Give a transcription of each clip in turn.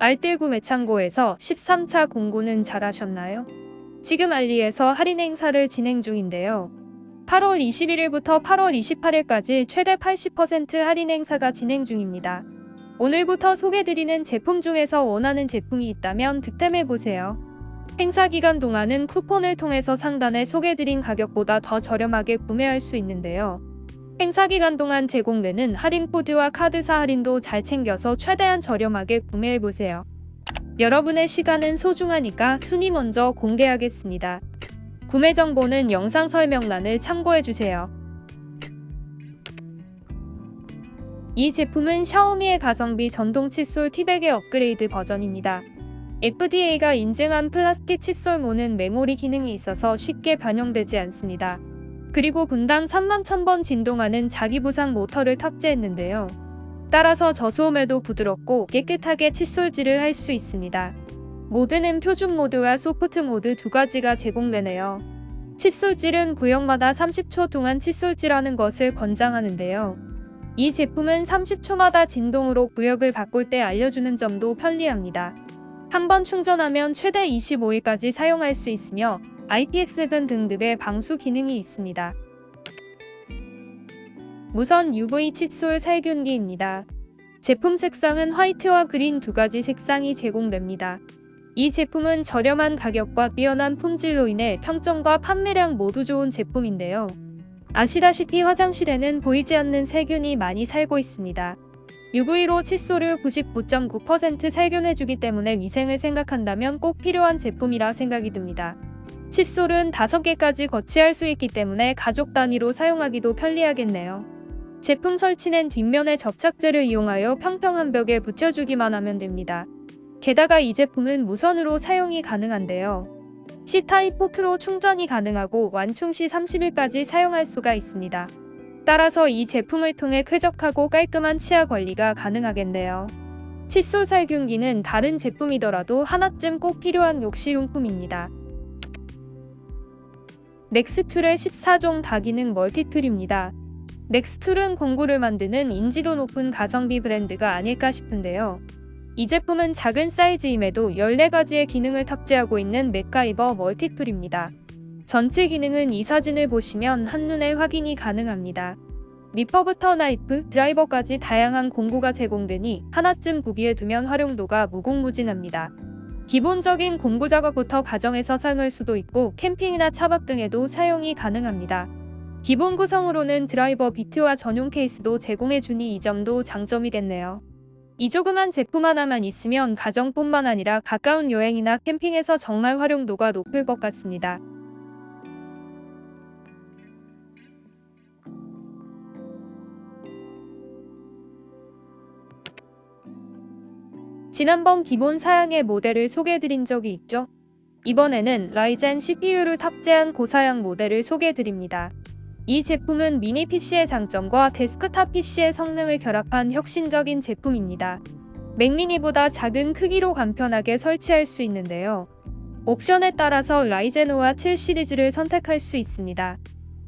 알뜰구 매창고에서 13차 공구는 잘하셨나요? 지금 알리에서 할인 행사를 진행 중인데요. 8월 21일부터 8월 28일까지 최대 80% 할인 행사가 진행 중입니다. 오늘부터 소개드리는 제품 중에서 원하는 제품이 있다면 득템해보세요. 행사 기간 동안은 쿠폰을 통해서 상단에 소개드린 가격보다 더 저렴하게 구매할 수 있는데요. 행사 기간 동안 제공되는 할인 코드와 카드사 할인도 잘 챙겨서 최대한 저렴하게 구매해보세요. 여러분의 시간은 소중하니까 순위 먼저 공개하겠습니다. 구매 정보는 영상 설명란을 참고해주세요. 이 제품은 샤오미의 가성비 전동 칫솔 티백의 업그레이드 버전입니다. FDA가 인증한 플라스틱 칫솔 모는 메모리 기능이 있어서 쉽게 변형되지 않습니다. 그리고 분당 3만 1000번 진동하는 자기부상 모터를 탑재했는데요. 따라서 저소음에도 부드럽고 깨끗하게 칫솔질을 할 수 있습니다. 모드는 표준 모드와 소프트 모드 두 가지가 제공되네요. 칫솔질은 구역마다 30초 동안 칫솔질하는 것을 권장하는데요. 이 제품은 30초마다 진동으로 구역을 바꿀 때 알려주는 점도 편리합니다. 한 번 충전하면 최대 25일까지 사용할 수 있으며 IPX 등급의 방수 기능이 있습니다. 무선 UV 칫솔 살균기입니다. 제품 색상은 화이트와 그린 두 가지 색상이 제공됩니다. 이 제품은 저렴한 가격과 뛰어난 품질로 인해 평점과 판매량 모두 좋은 제품인데요. 아시다시피 화장실에는 보이지 않는 세균이 많이 살고 있습니다. UV로 칫솔을 99.9% 살균해주기 때문에 위생을 생각한다면 꼭 필요한 제품이라 생각이 듭니다. 칫솔은 5개까지 거치할 수 있기 때문에 가족 단위로 사용하기도 편리하겠네요. 제품 설치는 뒷면에 접착제를 이용하여 평평한 벽에 붙여주기만 하면 됩니다. 게다가 이 제품은 무선으로 사용이 가능한데요. C타입 포트로 충전이 가능하고 완충 시 30일까지 사용할 수가 있습니다. 따라서 이 제품을 통해 쾌적하고 깔끔한 치아 관리가 가능하겠네요. 칫솔 살균기는 다른 제품이더라도 하나쯤 꼭 필요한 욕실용품입니다. 넥스툴의 14종 다기능 멀티툴입니다. 넥스툴은 공구를 만드는 인지도 높은 가성비 브랜드가 아닐까 싶은데요. 이 제품은 작은 사이즈임에도 14가지의 기능을 탑재하고 있는 맥가이버 멀티툴입니다. 전체 기능은 이 사진을 보시면 한눈에 확인이 가능합니다. 리퍼부터 나이프, 드라이버까지 다양한 공구가 제공되니 하나쯤 구비해 두면 활용도가 무궁무진합니다. 기본적인 공구 작업부터 가정에서 사용할 수도 있고 캠핑이나 차박 등에도 사용이 가능합니다. 기본 구성으로는 드라이버 비트와 전용 케이스도 제공해주니 이 점도 장점이겠네요. 이 조그만 제품 하나만 있으면 가정뿐만 아니라 가까운 여행이나 캠핑에서 정말 활용도가 높을 것 같습니다. 지난번 기본 사양의 모델을 소개해드린 적이 있죠? 이번에는 라이젠 CPU를 탑재한 고사양 모델을 소개해드립니다. 이 제품은 미니 PC의 장점과 데스크탑 PC의 성능을 결합한 혁신적인 제품입니다. 맥미니보다 작은 크기로 간편하게 설치할 수 있는데요. 옵션에 따라서 라이젠 5와 7 시리즈를 선택할 수 있습니다.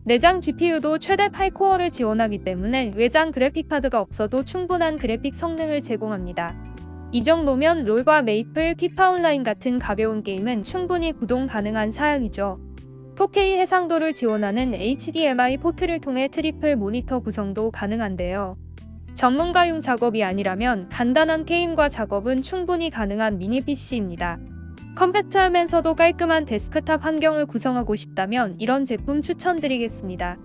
내장 GPU도 최대 8코어를 지원하기 때문에 외장 그래픽카드가 없어도 충분한 그래픽 성능을 제공합니다. 이 정도면 롤과 메이플, 피파 온라인 같은 가벼운 게임은 충분히 구동 가능한 사양이죠. 4K 해상도를 지원하는 HDMI 포트를 통해 트리플 모니터 구성도 가능한데요. 전문가용 작업이 아니라면 간단한 게임과 작업은 충분히 가능한 미니 PC입니다. 컴팩트하면서도 깔끔한 데스크탑 환경을 구성하고 싶다면 이런 제품 추천드리겠습니다.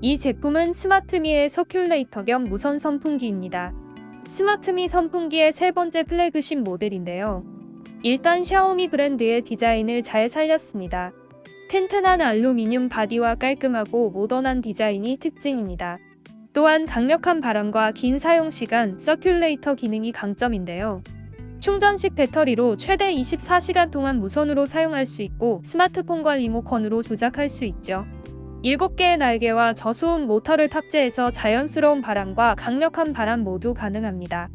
이 제품은 스마트미의 서큘레이터 겸 무선 선풍기입니다. 스마트미 선풍기의 세 번째 플래그십 모델인데요. 일단 샤오미 브랜드의 디자인을 잘 살렸습니다. 튼튼한 알루미늄 바디와 깔끔하고 모던한 디자인이 특징입니다. 또한 강력한 바람과 긴 사용 시간, 서큘레이터 기능이 강점인데요. 충전식 배터리로 최대 24시간 동안 무선으로 사용할 수 있고 스마트폰과 리모컨으로 조작할 수 있죠. 7개의 날개와 저소음 모터를 탑재해서 자연스러운 바람과 강력한 바람 모두 가능합니다.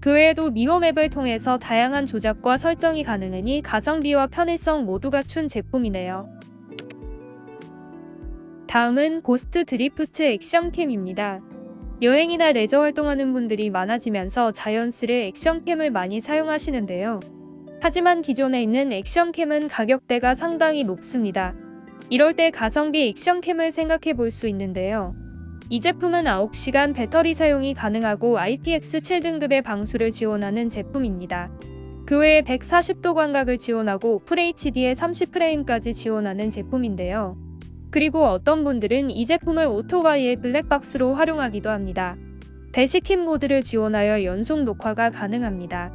그 외에도 미호 맵을 통해서 다양한 조작과 설정이 가능하니 가성비와 편의성 모두 갖춘 제품이네요. 다음은 고스트 드리프트 액션캠입니다. 여행이나 레저 활동하는 분들이 많아지면서 자연스레 액션캠을 많이 사용하시는데요. 하지만 기존에 있는 액션캠은 가격대가 상당히 높습니다. 이럴 때 가성비 액션캠을 생각해 볼 수 있는데요. 이 제품은 9시간 배터리 사용이 가능하고 IPX7 등급의 방수를 지원하는 제품입니다. 그 외에 140도 광각을 지원하고 FHD에 30프레임까지 지원하는 제품인데요. 그리고 어떤 분들은 이 제품을 오토바이의 블랙박스로 활용하기도 합니다. 대시킨 모드를 지원하여 연속 녹화가 가능합니다.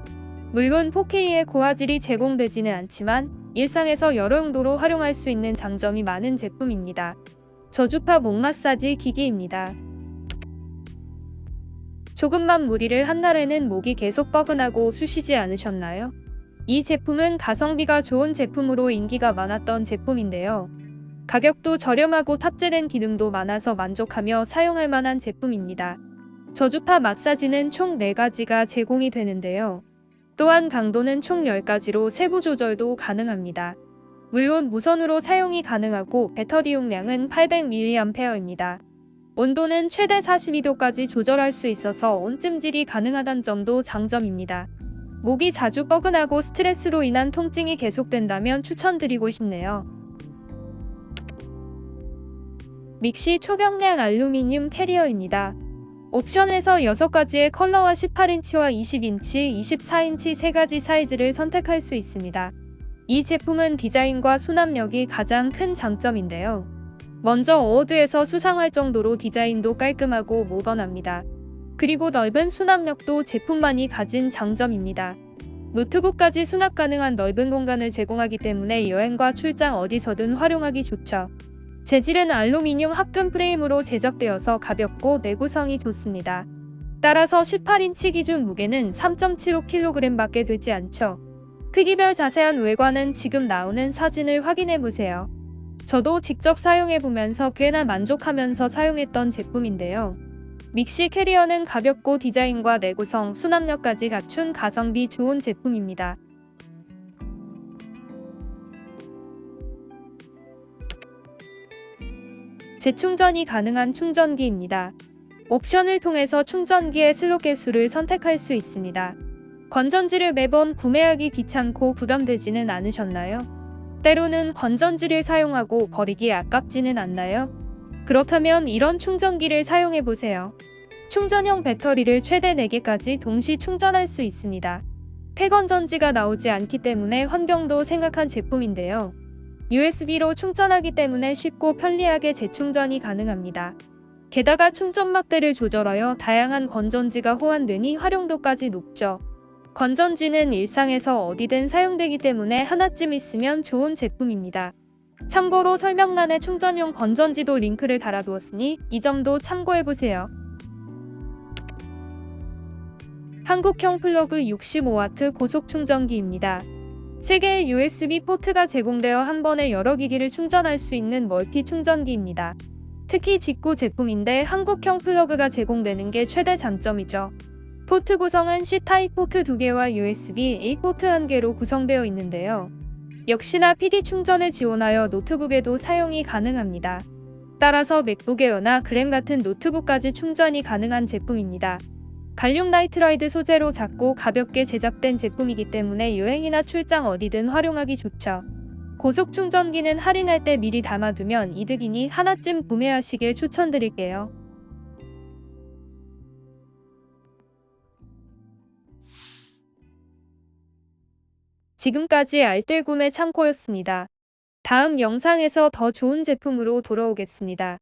물론 4K의 고화질이 제공되지는 않지만 일상에서 여러 용도로 활용할 수 있는 장점이 많은 제품입니다. 저주파 목 마사지 기기입니다. 조금만 무리를 한 날에는 목이 계속 뻐근하고 쑤시지 않으셨나요? 이 제품은 가성비가 좋은 제품으로 인기가 많았던 제품인데요. 가격도 저렴하고 탑재된 기능도 많아서 만족하며 사용할 만한 제품입니다. 저주파 마사지는 총 4가지가 제공이 되는데요. 또한 강도는 총 10가지로 세부 조절도 가능합니다. 물론 무선으로 사용이 가능하고 배터리 용량은 800mAh입니다. 온도는 최대 42도까지 조절할 수 있어서 온찜질이 가능하다는 점도 장점입니다. 목이 자주 뻐근하고 스트레스로 인한 통증이 계속된다면 추천드리고 싶네요. 믹시 초경량 알루미늄 캐리어입니다. 옵션에서 6가지의 컬러와 18인치와 20인치, 24인치 3가지 사이즈를 선택할 수 있습니다. 이 제품은 디자인과 수납력이 가장 큰 장점인데요. 먼저 어워드에서 수상할 정도로 디자인도 깔끔하고 모던합니다. 그리고 넓은 수납력도 제품만이 가진 장점입니다. 노트북까지 수납 가능한 넓은 공간을 제공하기 때문에 여행과 출장 어디서든 활용하기 좋죠. 재질은 알루미늄 합금 프레임으로 제작되어서 가볍고 내구성이 좋습니다. 따라서 18인치 기준 무게는 3.75kg밖에 되지 않죠. 크기별 자세한 외관은 지금 나오는 사진을 확인해 보세요. 저도 직접 사용해 보면서 꽤나 만족하면서 사용했던 제품인데요. 믹시 캐리어는 가볍고 디자인과 내구성, 수납력까지 갖춘 가성비 좋은 제품입니다. 재충전이 가능한 충전기입니다. 옵션을 통해서 충전기의 슬롯 개수를 선택할 수 있습니다. 건전지를 매번 구매하기 귀찮고 부담되지는 않으셨나요? 때로는 건전지를 사용하고 버리기 아깝지는 않나요? 그렇다면 이런 충전기를 사용해 보세요. 충전형 배터리를 최대 4개까지 동시 충전할 수 있습니다. 폐건전지가 나오지 않기 때문에 환경도 생각한 제품인데요. USB로 충전하기 때문에 쉽고 편리하게 재충전이 가능합니다. 게다가 충전 막대를 조절하여 다양한 건전지가 호환되니 활용도까지 높죠. 건전지는 일상에서 어디든 사용되기 때문에 하나쯤 있으면 좋은 제품입니다. 참고로 설명란에 충전용 건전지도 링크를 달아두었으니 이 점도 참고해보세요. 한국형 플러그 65W 고속 충전기입니다. 3개의 USB 포트가 제공되어 한 번에 여러 기기를 충전할 수 있는 멀티 충전기입니다. 특히 직구 제품인데 한국형 플러그가 제공되는 게 최대 장점이죠. 포트 구성은 C타입 포트 2개와 USB A 포트 1개로 구성되어 있는데요. 역시나 PD 충전을 지원하여 노트북에도 사용이 가능합니다. 따라서 맥북 에어나 그램 같은 노트북까지 충전이 가능한 제품입니다. 갈륨 나이트라이드 소재로 작고 가볍게 제작된 제품이기 때문에 여행이나 출장 어디든 활용하기 좋죠. 고속 충전기는 할인할 때 미리 담아두면 이득이니 하나쯤 구매하시길 추천드릴게요. 지금까지 알뜰 구매 창고였습니다. 다음 영상에서 더 좋은 제품으로 돌아오겠습니다.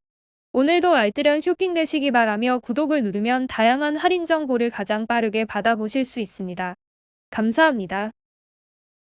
오늘도 알뜰한 쇼핑 되시기 바라며 구독을 누르면 다양한 할인 정보를 가장 빠르게 받아보실 수 있습니다. 감사합니다.